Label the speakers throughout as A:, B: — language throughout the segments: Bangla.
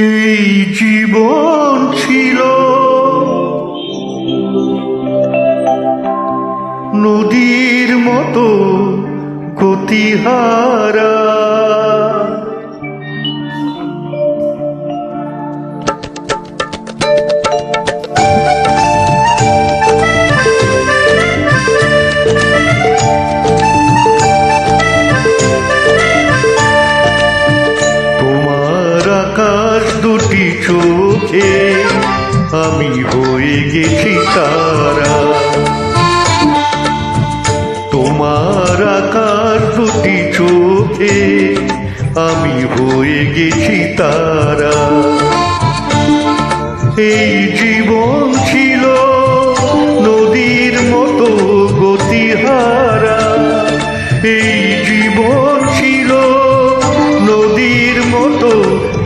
A: এই জীবন ছিল। নদীর মতো গতিহারা। চোখে আমি হয়ে গেছি তারা। তোমার আকার দুটি চোখে আমি হয়ে গেছি তারা। এই জীবন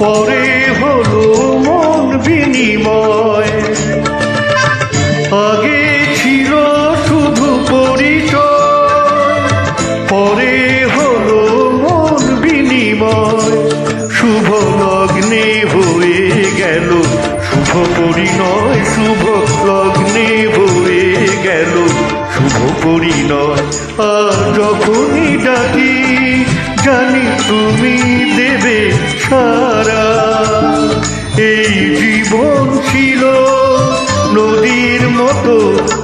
A: পরে হলো মন বিনিময়। আগে ছিল শুধু পরিচয়, পরে হলো মন বিনিময়। শুভ লগ্নে হয়ে গেল, শুভ পরিণয়, শুভ লগ্নে হয়ে গেল, শুভ পরিণয়। আর যখনই ডাকি, জানি তুমি দেবে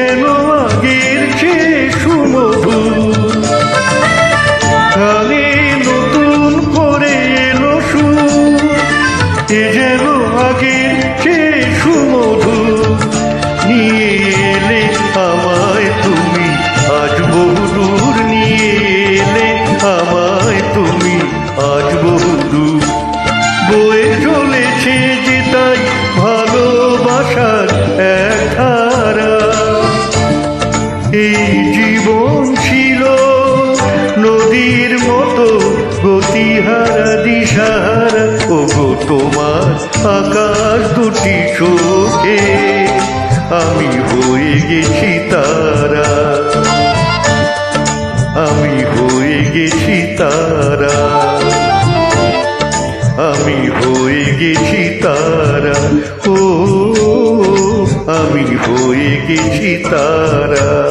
A: Genoa. গতিহারা দিশাহারা ও গো তোমার আকাশ দুটি চোখে। আমি হয়ে গেছি তারা। আমি হয়ে গেছি তারা। আমি হয়ে গেছি তারা। ও, আমি হয়ে গেছি তারা।